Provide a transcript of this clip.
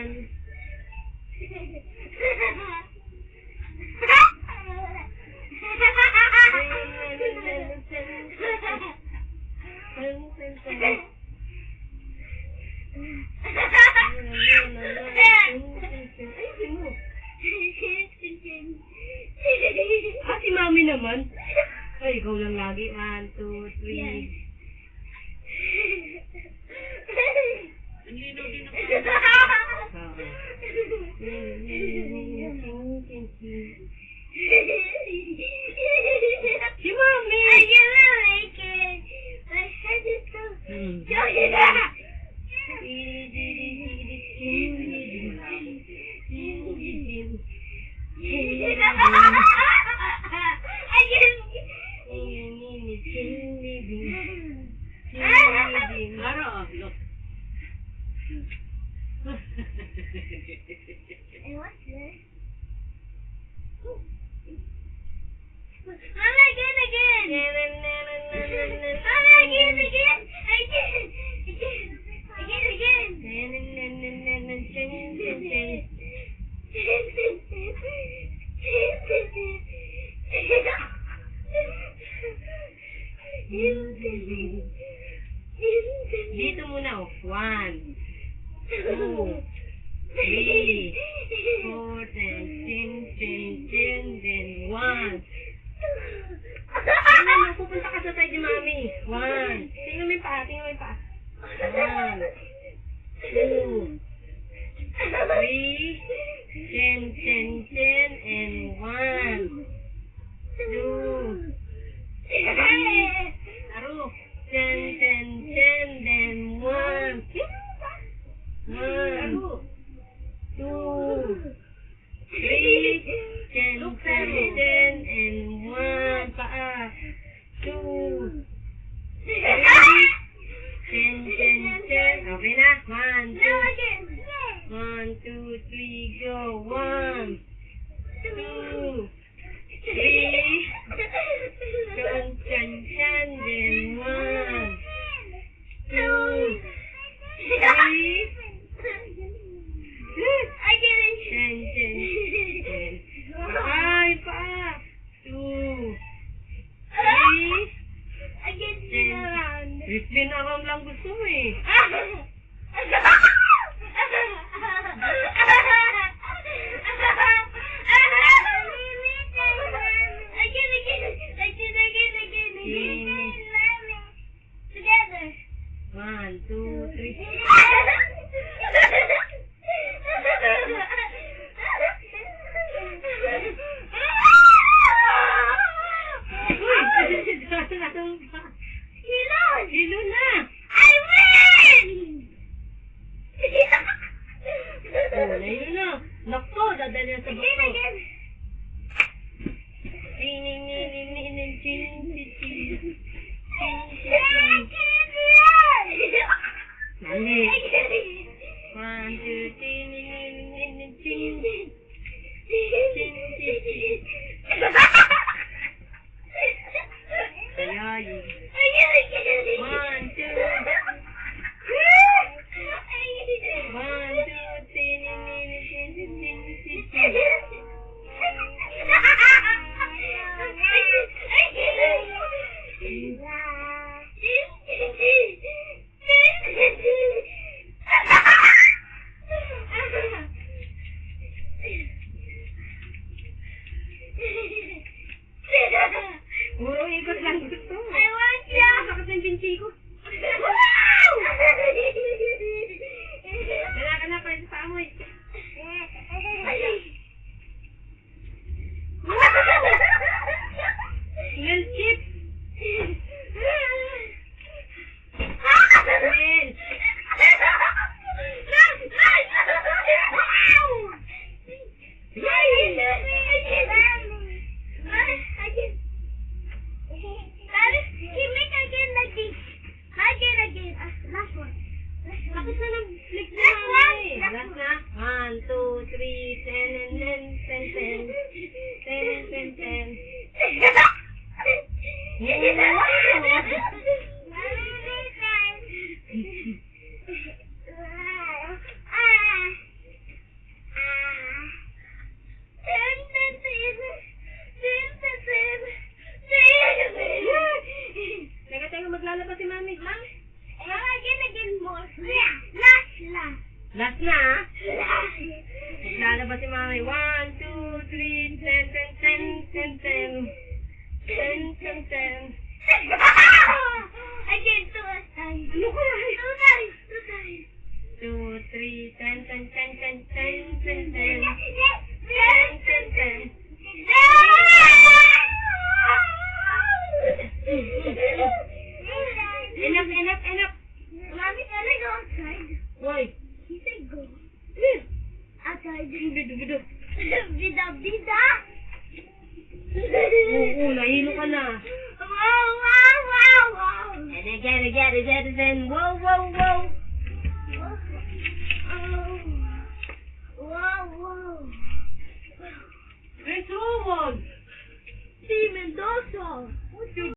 yan. Ah, si mami naman. Ay, ikaw lang lagi. One, two, three. Ang Mama, again, again! Mama, again, again! Again! Again, again! Dito muna, oh. One, two, three, four, then, ten, ten, ten, then, one. Ano mo, pupunta ka sa side ni mami. One. Tingnan mo yung paa, tingnan mo yung paa. One, two, three, ten, ten, ten, and one, two, three, Aro, ten, ten, ten, then one. One, two, three, ten, ten, ten, and one. Paa. Two, three, ten, ten, ten. Okay na? One, two, one, two, three, go. One, two, three, ten, ten, ten, then one, two, three, ten, ten, ten. Ay, pa. Two, three, fifteen around lang gusto mo eh. 哈哈 Ten, ten, ten. I can't do it. Ano? Two times. Two times. Two, three, ten, ten, ten, ten, ten, ten, ten. Ten, ten, ten. Enough, enough, enough. Mommy, can I go outside? Why? He said go. Outside. Bido, bido. Bida, bida. Oo, nahilo ka na. Wow, wow, wow, wow. And again, again, again, again. Whoa, whoa, whoa. Oh. Wow, wow. Hey, Rowan. Si Mendoza. What's your